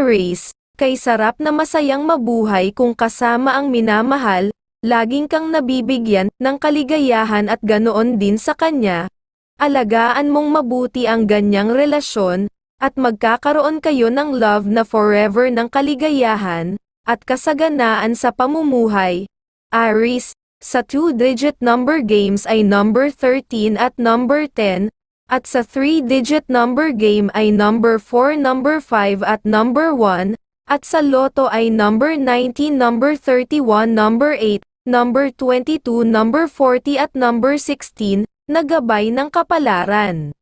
Aries, kay sarap na masayang mabuhay kung kasama ang minamahal, laging kang nabibigyan ng kaligayahan at ganoon din sa kanya. Alagaan mong mabuti ang ganyang relasyon, at magkakaroon kayo ng love na forever ng kaligayahan, at kasaganaan sa pamumuhay. Aries, sa two-digit number games ay number 13 at number 10, at sa three-digit number game ay number 4, number 5 at number 1, at sa loto ay number 19, number 31, number 8, number 22, number 40 at number 16, na gabay ng kapalaran.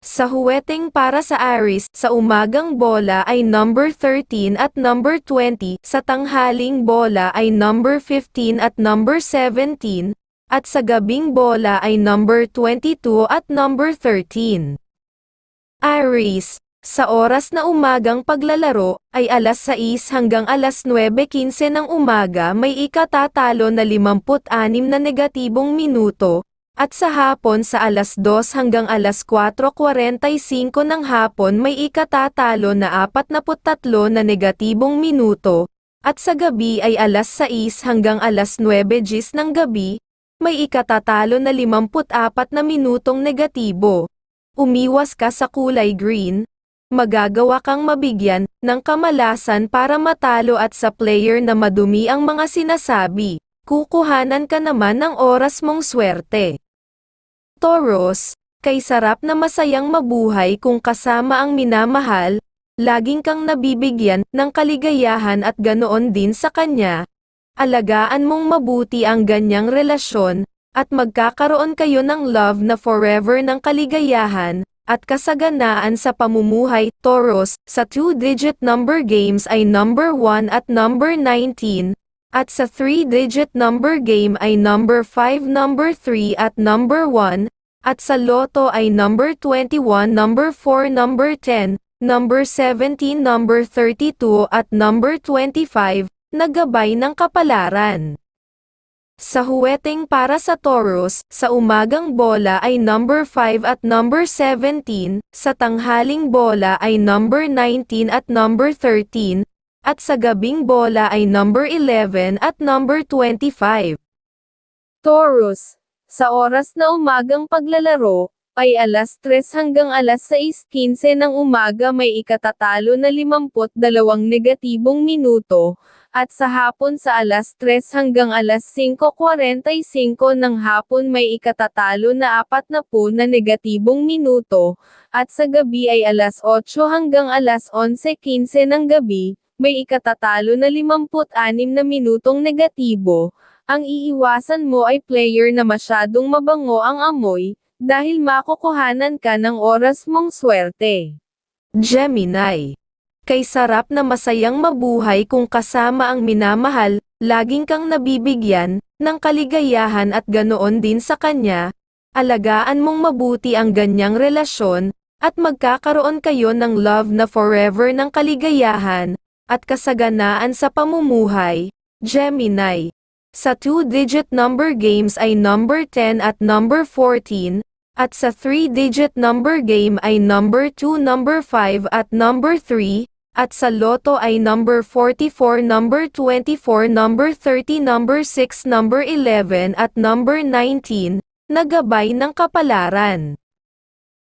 Sa huweteng para sa Aries, sa umagang bola ay number 13 at number 20, sa tanghaling bola ay number 15 at number 17, at sa gabing bola ay number 22 at number 13. Aries, sa oras na umagang paglalaro, ay alas 6 hanggang alas 9.15 ng umaga may ikatatalo na 56 na negatibong minuto, at sa hapon sa alas 2 hanggang alas 4.45 ng hapon may ikatatalo na 43 na negatibong minuto, at sa gabi ay alas 6 hanggang alas 9 gis ng gabi, may ikatatalo na 54 na minutong negatibo. Umiwas ka sa kulay green, magagawa kang mabigyan ng kamalasan para matalo at sa player na madumi ang mga sinasabi, kukuhanan ka naman ng oras mong swerte. Taurus, kay sarap na masayang mabuhay kung kasama ang minamahal, laging kang nabibigyan ng kaligayahan at ganoon din sa kanya. Alagaan mong mabuti ang ganyang relasyon, at magkakaroon kayo ng love na forever ng kaligayahan, at kasaganaan sa pamumuhay. Taurus, sa two-digit number games ay number 1 at number 19, at sa three-digit number game ay number 5, number 3 at number 1, at sa loto ay number 21, number 4, number 10, number 17, number 32 at number 25, na ng kapalaran. Sa huweteng para sa Taurus, sa umagang bola ay number 5 at number 17, sa tanghaling bola ay number 19 at number 13, at sa gabing bola ay number 11 at number 25. Taurus, sa oras na umagang paglalaro, ay alas 3 hanggang alas 6.15 ng umaga may ikatatalo na 52 negatibong minuto, at sa hapon sa alas 3 hanggang alas 5.45 ng hapon may ikatatalo na 40 na negatibong minuto, at sa gabi ay alas 8 hanggang alas 11.15 ng gabi, may ikatatalo na 56 na minutong negatibo, ang iiwasan mo ay player na masyadong mabango ang amoy, dahil makukuhanan ka ng oras mong swerte. Gemini. Kay sarap na masayang mabuhay kung kasama ang minamahal, laging kang nabibigyan ng kaligayahan at ganoon din sa kanya. Alagaan mong mabuti ang ganyang relasyon, at magkakaroon kayo ng love na forever ng kaligayahan, at kasaganaan sa pamumuhay. Gemini. Sa two-digit number games ay number 10 at number 14, at sa three-digit number game ay number 2, number 5 at number 3, at sa loto ay number 44, number 24, number 30, number 6, number 11 at number 19, na gabay ng kapalaran.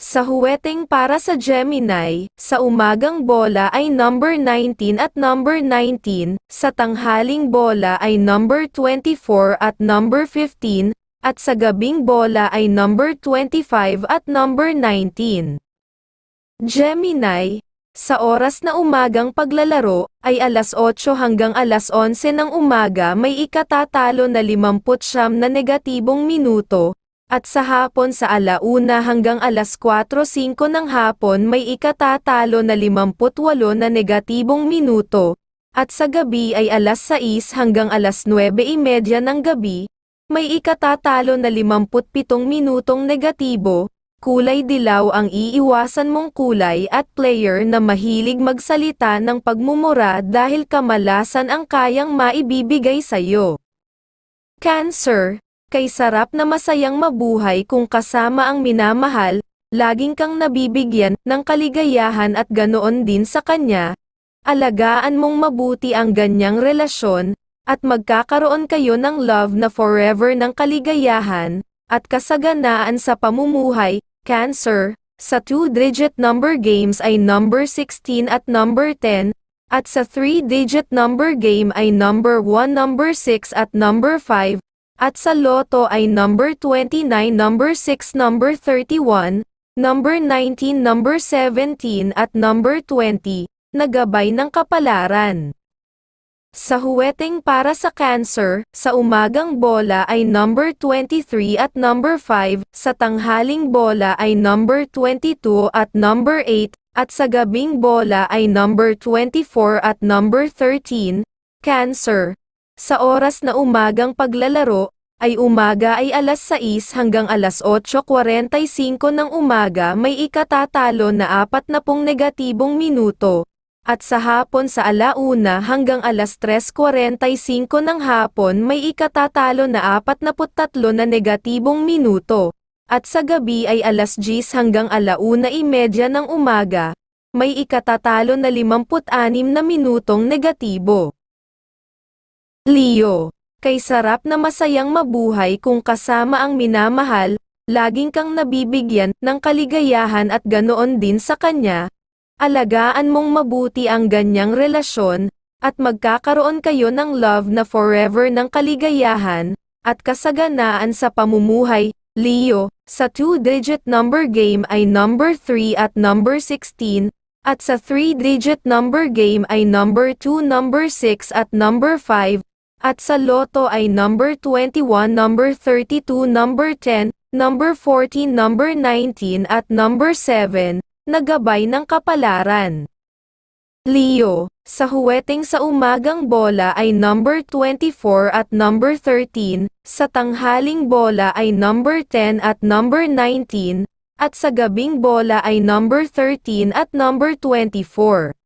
Sa huweteng para sa Gemini, sa umagang bola ay number 19 at number 19, sa tanghaling bola ay number 24 at number 15, at sa gabing bola ay number 25 at number 19. Gemini, sa oras na umagang paglalaro, ay alas 8 hanggang alas 11 ng umaga may ikatatalo na 50 na negatibong minuto, at sa hapon sa alauna hanggang alas 4.05 ng hapon may ikatatalo na 58 na negatibong minuto, at sa gabi ay alas 6 hanggang alas 9.30 ng gabi, may ikatatalo na 57 minutong negatibo, kulay dilaw ang iiwasan mong kulay at player na mahilig magsalita ng pagmumura dahil kamalasan ang kayang maibibigay sa'yo. Cancer, kay sarap na masayang mabuhay kung kasama ang minamahal, laging kang nabibigyan ng kaligayahan at ganoon din sa kanya, alagaan mong mabuti ang ganyang relasyon, at magkakaroon kayo ng love na forever ng kaligayahan, at kasaganaan sa pamumuhay, Cancer, sa two-digit number games ay number 16 at number 10, at sa three-digit number game ay number 1, number 6 at number 5, at sa loto ay number 29, number 6, number 31, number 19, number 17 at number 20, nagabay ng kapalaran. Sa huweteng para sa cancer, sa umagang bola ay number 23 at number 5, sa tanghaling bola ay number 22 at number 8, at sa gabing bola ay number 24 at number 13, cancer. Sa oras na umagang paglalaro, ay umaga ay alas 6 hanggang alas 8.45 ng umaga may ikatatalo na 40 negatibong minuto, at sa hapon sa alauna hanggang alas 3.45 ng hapon may ikatatalo na 43 na negatibong minuto, at sa gabi ay alas 10 hanggang alauna imedya ng umaga, may ikatatalo na 56 na minutong negatibo. Leo, kay sarap na masayang mabuhay kung kasama ang minamahal, laging kang nabibigyan ng kaligayahan at ganoon din sa kanya, Alagaan mong mabuti ang ganyang relasyon, at magkakaroon kayo ng love na forever ng kaligayahan, at kasaganaan sa pamumuhay, Leo, sa two-digit number game ay number 3 at number 16, at sa three-digit number game ay number 2, number 6 at number 5, at sa loto ay number 21, number 32, number 10, number 14, number 19 at number 7, nagabay ng kapalaran. Leo, sa huweting sa umagang bola ay number 24 at number 13, sa tanghaling bola ay number 10 at number 19, at sa gabing bola ay number 13 at number 24.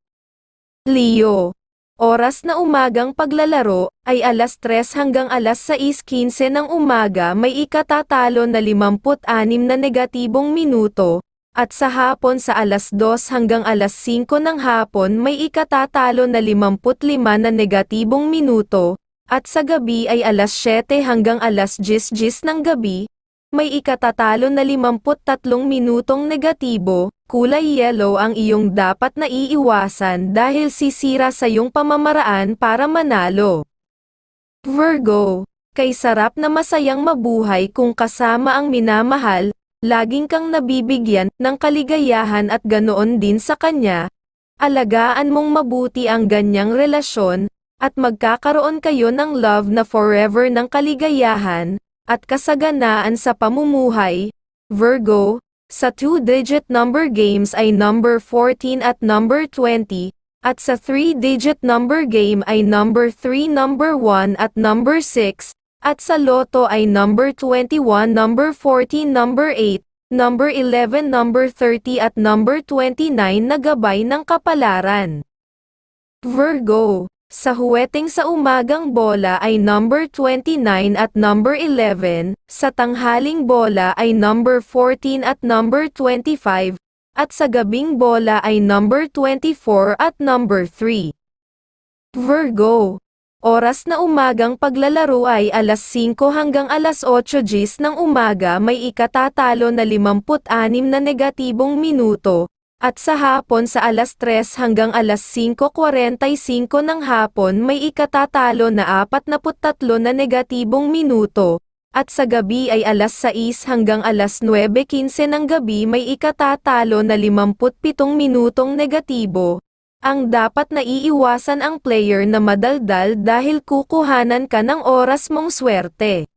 Leo, oras na umagang paglalaro ay alas 3 hanggang alas 6.15 ng umaga may ikatatalo na 56 na negatibong minuto, at sa hapon sa alas 2 hanggang alas 5 ng hapon may ikatatalo na 55 na negatibong minuto, at sa gabi ay alas 7 hanggang alas 10 ng gabi, may ikatatalo na 53 minutong negatibo, kulay yellow ang iyong dapat na iiwasan dahil sisira sa iyong pamamaraan para manalo. Virgo, kay sarap na masayang mabuhay kung kasama ang minamahal, laging kang nabibigyan ng kaligayahan at ganoon din sa kanya, alagaan mong mabuti ang ganyang relasyon, at magkakaroon kayo ng love na forever ng kaligayahan, at kasaganaan sa pamumuhay. Virgo, sa two-digit number games ay number 14 at number 20, at sa three-digit number game ay number 3, number 1 at number 6, at sa loto ay number 21, number 14, number 8, number 11, number 30 at number 29 na gabay ng kapalaran. Virgo, sa huweting sa umagang bola ay number 29 at number 11, sa tanghaling bola ay number 14 at number 25, at sa gabing bola ay number 24 at number 3. Virgo, Oras na umagang paglalaro ay alas 5 hanggang alas 8 gis ng umaga may ikatatalo na 56 na negatibong minuto, at sa hapon sa alas 3 hanggang alas 5.45 ng hapon may ikatatalo na 43 na negatibong minuto, at sa gabi ay alas 6 hanggang alas 9.15 ng gabi may ikatatalo na 57 minutong negatibo, ang dapat na iiwasan ang player na madaldal dahil kukuhanan ka ng oras mong swerte.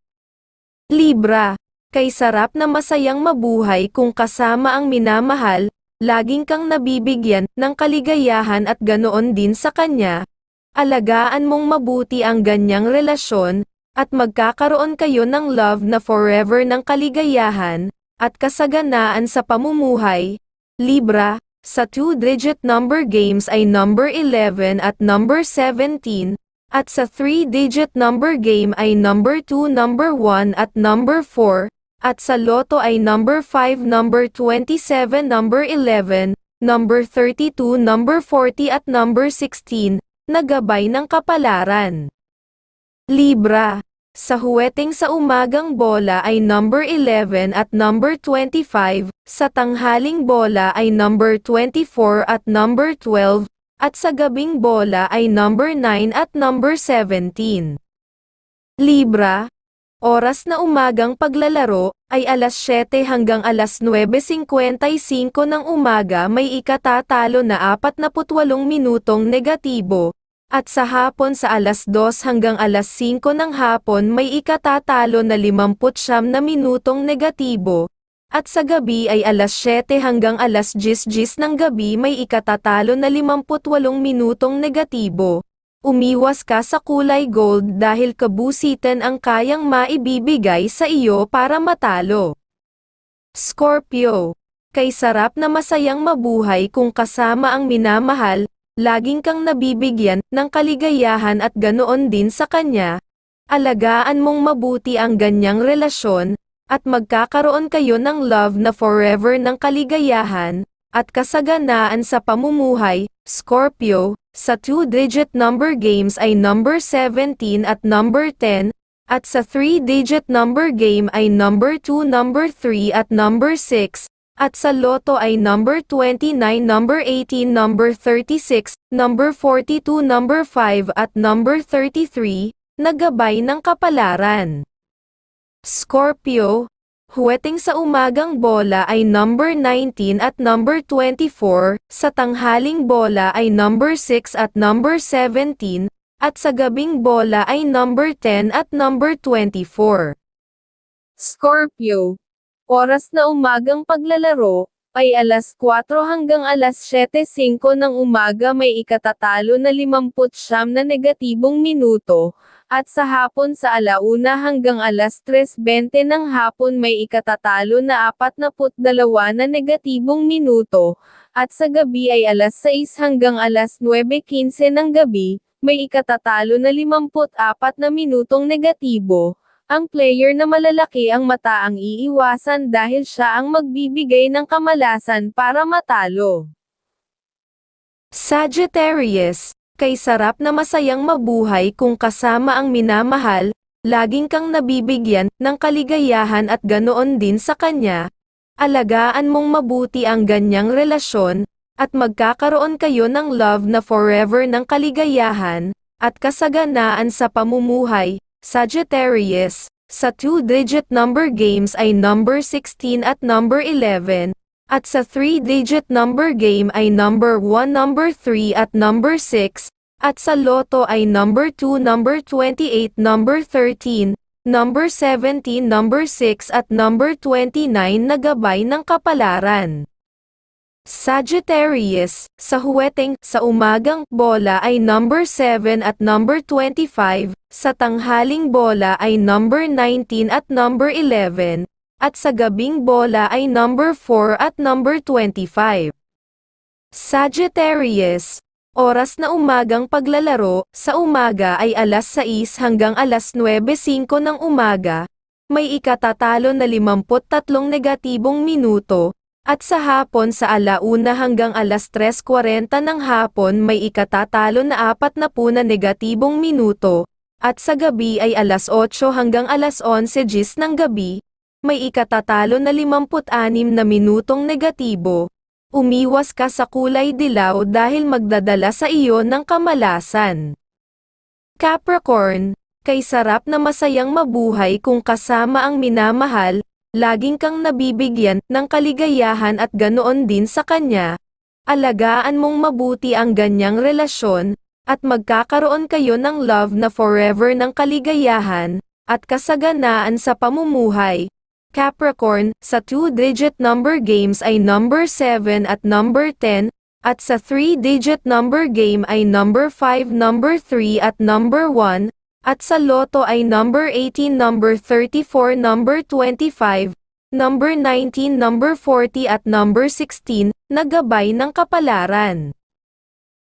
Libra, kay sarap na masayang mabuhay kung kasama ang minamahal, laging kang nabibigyan ng kaligayahan at ganoon din sa kanya. Alagaan mong mabuti ang ganyang relasyon, at magkakaroon kayo ng love na forever ng kaligayahan, at kasaganaan sa pamumuhay. Libra, sa two-digit number games ay number 11 at number 17, at sa three-digit number game ay number 2, number 1 at number 4, at sa loto ay number 5, number 27, number 11, number 32, number 40 at number 16, na ng kapalaran. Libra. Sa huweteng sa umagang bola ay number 11 at number 25, sa tanghaling bola ay number 24 at number 12, at sa gabing bola ay number 9 at number 17. Libra. Oras na umagang paglalaro, ay alas 7 hanggang alas 9.55 ng umaga may ikatatalo na 48 minutong negatibo, at sa hapon sa alas 2 hanggang alas 5 ng hapon may ikatatalo na 59 na minutong negatibo, at sa gabi ay alas 7 hanggang alas 10 ng gabi may ikatatalo na 58 minutong negatibo. Umiwas ka sa kulay gold dahil kabusitan ang kayang maibibigay sa iyo para matalo. Scorpio. Kay sarap na masayang mabuhay kung kasama ang minamahal, laging kang nabibigyan ng kaligayahan at ganoon din sa kanya. Alagaan mong mabuti ang ganyang relasyon, at magkakaroon kayo ng love na forever ng kaligayahan, at kasaganaan sa pamumuhay, Scorpio, sa two-digit number games ay number 17 at number 10, at sa three-digit number game ay number 2, number 3 at number 6, at sa loto ay number 29, number 18, number 36, number 42, number 5 at number 33, na gabay ng kapalaran. Scorpio, Huweteng sa umagang bola ay number 19 at number 24, sa tanghaling bola ay number 6 at number 17, at sa gabing bola ay number 10 at number 24. Scorpio. Oras na umagang paglalaro, ay alas 4 hanggang alas 7.05 ng umaga may ikatatalo na 50 na negatibong minuto, at sa hapon sa alauna hanggang alas 3.20 ng hapon may ikatatalo na 42 na negatibong minuto, at sa gabi ay alas 6 hanggang alas 9.15 ng gabi, may ikatatalo na 54 na minutong negatibo. Ang player na malalaki ang mata ang iiwasan dahil siya ang magbibigay ng kamalasan para matalo. Sagittarius Kay sarap na masayang mabuhay kung kasama ang minamahal, laging kang nabibigyan ng kaligayahan at ganoon din sa kanya. Alagaan mong mabuti ang ganyang relasyon, at magkakaroon kayo ng love na forever ng kaligayahan, at kasaganaan sa pamumuhay, Sagittarius. Sa two-digit number games ay number 16 at number 11, at sa 3-digit number game ay number 1, number 3 at number 6, at sa loto ay number 2, number 28, number 13, number 17, number 6 at number 29 na gabay ng kapalaran. Sagittarius, sa huweteng, sa umagang bola ay number 7 at number 25, sa tanghaling bola ay number 19 at number 11, at sa gabing bola ay number 4 at number 25. Sagittarius, oras na umagang paglalaro, sa umaga ay alas 6 hanggang alas 9.05 ng umaga, may ikatatalo na 53 negatibong minuto, at sa hapon sa alauna hanggang alas 3.40 ng hapon may ikatatalo na 40 na negatibong minuto, at sa gabi ay alas 8 hanggang alas 11 gis ng gabi, may ikatatalo na 56 na minutong negatibo. Umiwas ka sa kulay dilaw dahil magdadala sa iyo ng kamalasan. Capricorn, kay sarap na masayang mabuhay kung kasama ang minamahal, laging kang nabibigyan ng kaligayahan at ganoon din sa kanya. Alagaan mong mabuti ang ganyang relasyon, at magkakaroon kayo ng love na forever ng kaligayahan, at kasaganaan sa pamumuhay. Capricorn, sa two-digit number games ay number 7 at number 10, at sa three-digit number game ay number 5, number 3 at number 1, at sa loto ay number 18, number 34, number 25, number 19, number 40 at number 16, na gabay ng kapalaran.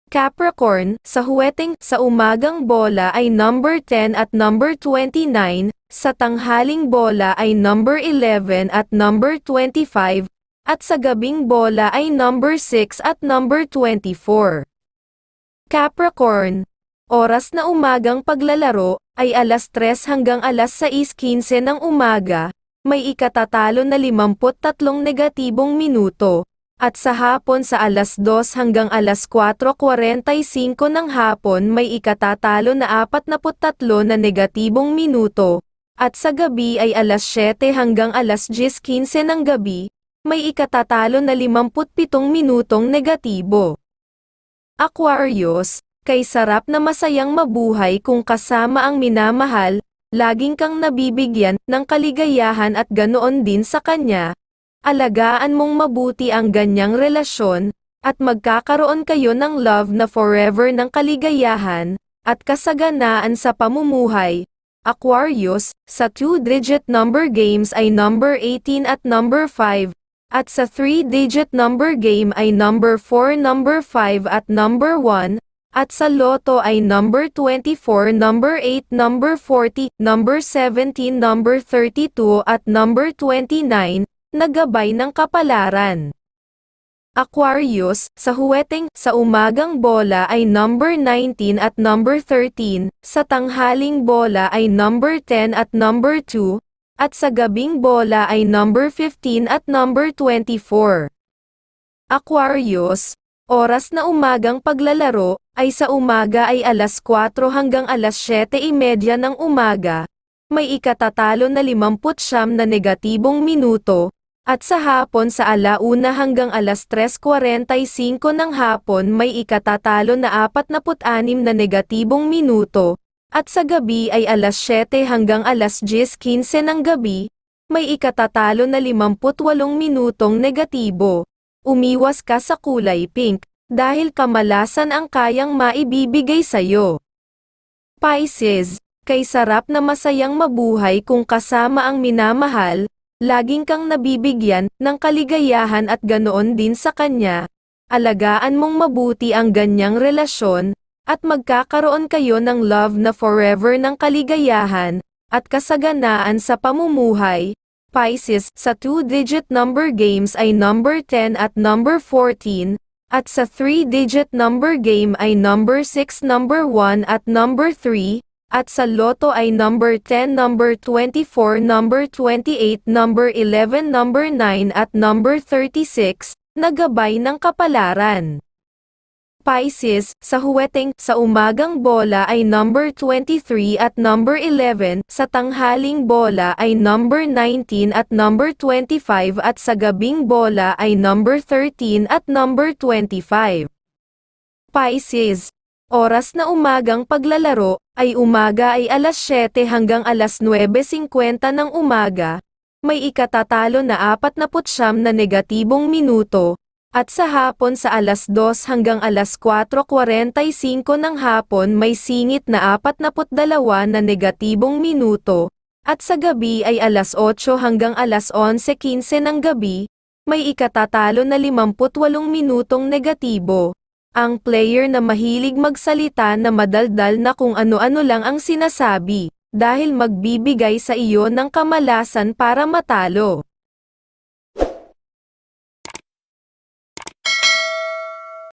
Capricorn, sa huweteng, sa umagang bola ay number 10 at number 29, sa tanghaling bola ay number 11 at number 25, at sa gabing bola ay number 6 at number 24. Capricorn, oras na umagang paglalaro, ay alas 3 hanggang alas 6.15 ng umaga, may ikatatalo na 53 negatibong minuto, at sa hapon sa alas 2 hanggang alas 4.45 ng hapon may ikatatalo na 43 na negatibong minuto, at sa gabi ay alas 7 hanggang alas 10.15 ng gabi, may ikatatalo na 57 minutong negatibo. Aquarius, kay sarap na masayang mabuhay kung kasama ang minamahal, laging kang nabibigyan ng kaligayahan at ganoon din sa kanya. Alagaan mong mabuti ang ganyang relasyon, at magkakaroon kayo ng love na forever ng kaligayahan, at kasaganaan sa pamumuhay. Aquarius, sa two-digit number games ay number 18 at number 5, at sa three-digit number game ay number 4, number 5 at number 1, at sa loto ay number 24, number 8, number 40, number 17, number 32 at number 29, nagabay ng kapalaran. Aquarius, sa huweteng, sa umagang bola ay number 19 at number 13, sa tanghaling bola ay number 10 at number 2, at sa gabing bola ay number 15 at number 24. Aquarius, oras na umagang paglalaro, ay sa umaga ay alas 4 hanggang alas 7.30 ng umaga, may ikatatalo na 50 na negatibong minuto, at sa hapon sa alauna hanggang alas 3.45 ng hapon may ikatatalo na 46 na negatibong minuto, at sa gabi ay alas 7 hanggang alas 10.15 ng gabi, may ikatatalo na 58 minutong negatibo. Umiwas ka sa kulay pink, dahil kamalasan ang kayang maibibigay sa'yo. Pisces, kay sarap na masayang mabuhay kung kasama ang minamahal, laging kang nabibigyan ng kaligayahan at ganoon din sa kanya. Alagaan mong mabuti ang ganyang relasyon, at magkakaroon kayo ng love na forever ng kaligayahan, at kasaganaan sa pamumuhay. Pisces, sa two-digit number games ay number 10 at number 14, at sa three-digit number game ay number 6, number 1 at number 3, at sa loto ay number 10, number 24, number 28, number 11, number 9 at number 36, nagabay ng kapalaran. Pisces, sa huweteng, sa umagang bola ay number 23 at number 11, sa tanghaling bola ay number 19 at number 25 at sa gabing bola ay number 13 at number 25. Pisces, oras na umagang paglalaro, ay umaga ay alas 7 hanggang alas 9.50 ng umaga, may ikatatalo na 49 na negatibong minuto, at sa hapon sa alas 2 hanggang alas 4.45 ng hapon may singit na 42 na negatibong minuto, at sa gabi ay alas 8 hanggang alas 11.15 ng gabi, may ikatatalo na 58 minutong negatibo. Ang player na mahilig magsalita na madaldal na kung ano-ano lang ang sinasabi, dahil magbibigay sa iyo ng kamalasan para matalo.